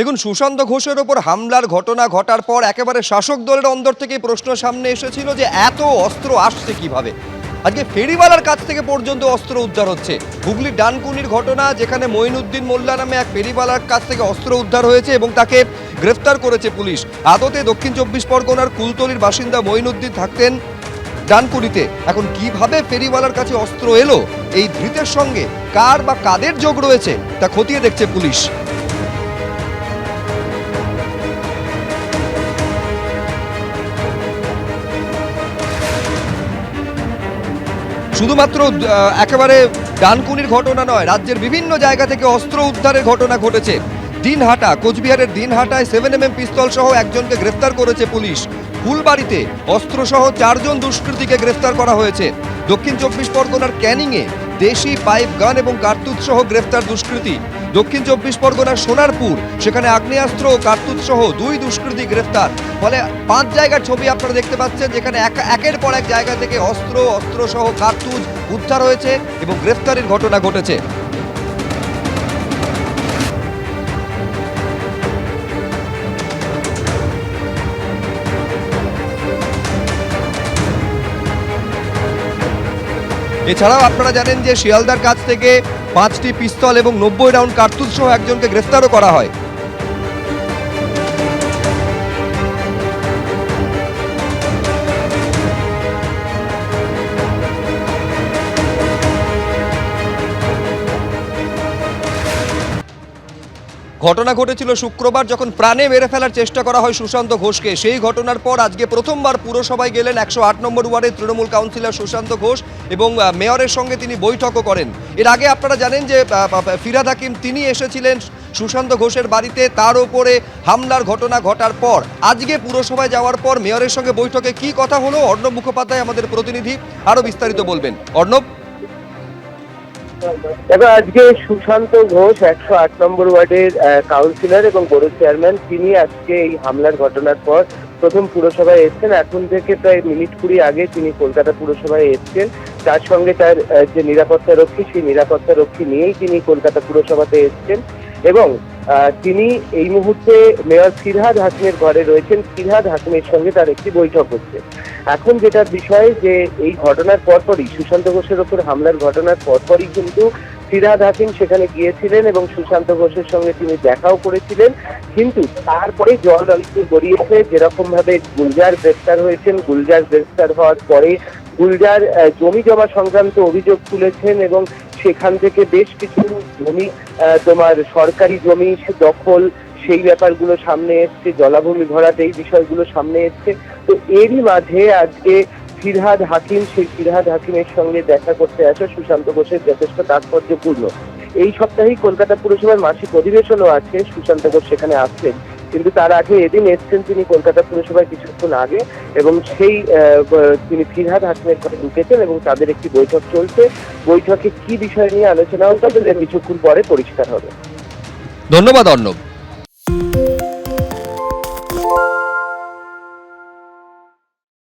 দেখুন, সুশান্ত ঘোষের ওপর হামলার ঘটনা ঘটার পর একেবারে শাসক দলের অন্দর থেকে প্রশ্ন সামনে এসেছিল যে এত অস্ত্র আসছে কীভাবে? আজকে ফেরিওয়ালার কাছ থেকে পর্যন্ত অস্ত্র উদ্ধার হচ্ছে। হুগলির ডানকুনির ঘটনা, যেখানে মঈনুদ্দিন মোল্লা নামে এক ফেরিওয়ালার কাছ থেকে অস্ত্র উদ্ধার হয়েছে এবং তাকে গ্রেফতার করেছে পুলিশ। আদতে দক্ষিণ চব্বিশ পরগনার কুলতলির বাসিন্দা মঈনুদ্দিন থাকতেন ডানকুনিতে। এখন কীভাবে ফেরিওয়ালার কাছে অস্ত্র এলো? এই ধৃতের সঙ্গে কার বা কাদের যোগ রয়েছে? তা খতিয়ে দেখছে পুলিশ। শুধুমাত্র একেবারে ডানকুনির ঘটনা নয়, রাজ্যের বিভিন্ন জায়গা থেকে অস্ত্র উদ্ধারের ঘটনা ঘটেছে। দিনহাটা, কোচবিহারের দিনহাটায় সেভেন এম এম পিস্তল সহ একজনকে গ্রেফতার করেছে পুলিশ। ফুলবাড়িতে অস্ত্রসহ চারজন দুষ্কৃতীকে গ্রেফতার করা হয়েছে। দক্ষিণ চব্বিশ পরগনার ক্যানিংয়ে দেশি পাইপ গান এবং কার্তুজ সহ গ্রেফতার দুষ্কৃতী। দক্ষিণ চব্বিশ পরগনার সোনারপুর, সেখানে আগ্নেয়াস্ত্র ও কার্তুজ সহ দুই দুষ্কৃতী গ্রেফতার। ফলে পাঁচ জায়গার ছবি আপনারা দেখতে পাচ্ছেন, যেখানে এক- একের পর এক জায়গা থেকে অস্ত্র অস্ত্র সহ কার্তুজ উদ্ধার হয়েছে এবং গ্রেফতারের ঘটনা ঘটেছে। এছাড়াও আপনারা জানেন যে শিয়ালদার কাছ থেকে পাঁচটি পিস্তল এবং নব্বই রাউন্ড কার্তুজ সহ একজনকে গ্রেফতারও করা হয়। ঘটনা ঘটেছিল শুক্রবার যখন প্রাণে মেরে ফেলার চেষ্টা করা হয় সুশান্ত ঘোষকে। সেই ঘটনার পর আজকে প্রথমবার পুরসভায় গেলেন একশো আট নম্বর ওয়ার্ডের তৃণমূল কাউন্সিলর সুশান্ত ঘোষ এবং মেয়রের সঙ্গে তিনি বৈঠকও করেন। এর আগে আপনারা জানেন যে ফিরাদ হাকিম তিনি এসেছিলেন সুশান্ত ঘোষের বাড়িতে। তার ওপরে হামলার ঘটনা ঘটার পর, আজকে পুরসভায় যাওয়ার পর মেয়রের সঙ্গে বৈঠকে কি কথা হলো? অর্ণব মুখোপাধ্যায় আমাদের প্রতিনিধি। আরও বিস্তারিত বলবেন। অর্ণব? দেখো আজকে সুশান্ত ঘোষ একশো আট নম্বর ওয়ার্ডের কাউন্সিলর এবং বড় চেয়ারম্যান তিনি আজকে এই হামলার ঘটনার পর প্রথম পুরসভায় এসছেন। এখন থেকে প্রায় মিনিট কুড়ি আগে তিনি কলকাতা পুরসভায় এসছেন। তার সঙ্গে তার যে নিরাপত্তা রক্ষী, সেই নিরাপত্তা রক্ষী নিয়েই তিনি কলকাতা পুরসভাতে এসছেন। এবং তিনি এই মুহূর্তে মেয়র ফিরহাদ হাকিমের ঘরে রয়েছেন। ফিরহাদ হাকিমের সঙ্গে তার একটি বৈঠক হচ্ছে। এখন যেটা বিষয় যে এই ঘটনার পরপরই, সুশান্ত ঘোষের ওপর হামলার ঘটনার পরপরই কিন্তু ফিরহাদ হাকিম সেখানে গিয়েছিলেন এবং সুশান্ত ঘোষের সঙ্গে তিনি দেখাও করেছিলেন। কিন্তু তারপরে জল একটু গড়িয়েছে যেরকম ভাবে গুলজার গ্রেফতার হয়েছেন। গুলজার গ্রেফতার হওয়ার পরে গুলজার জমি জমা সংক্রান্ত অভিযোগ তুলেছেন এবং সেখান থেকে বেশ কিছু জমি তোমার সরকারি জমি দখল, সেই ব্যাপারগুলো সামনে এসছে, জলাভূমি ভরাট, এই বিষয়গুলো সামনে এসছে। তো এরই মাঝে আজকে ফিরহাদ হাকিম, সেই ফিরহাদ হাকিমের সঙ্গে দেখা করতে আসা সুশান্ত ঘোষের যথেষ্ট তাৎপর্যপূর্ণ। এই সপ্তাহেই কলকাতা পুরসভার মাসিক অধিবেশনও আছে, সুশান্ত ঘোষ সেখানে আসছেন। কিন্তু তার আগে এদিন এসছেন তিনি কলকাতা পুরসভায় কিছুক্ষণ আগে এবং সেই তিনি ফিরহাদ হাসিনের ঘরে ঢুকেছেন এবং তাদের একটি বৈঠক চলছে। বৈঠকে কি বিষয় নিয়ে আলোচনা সেটা কিছুক্ষণ পরে পরিষ্কার হবে। ধন্যবাদ, অর্ণব।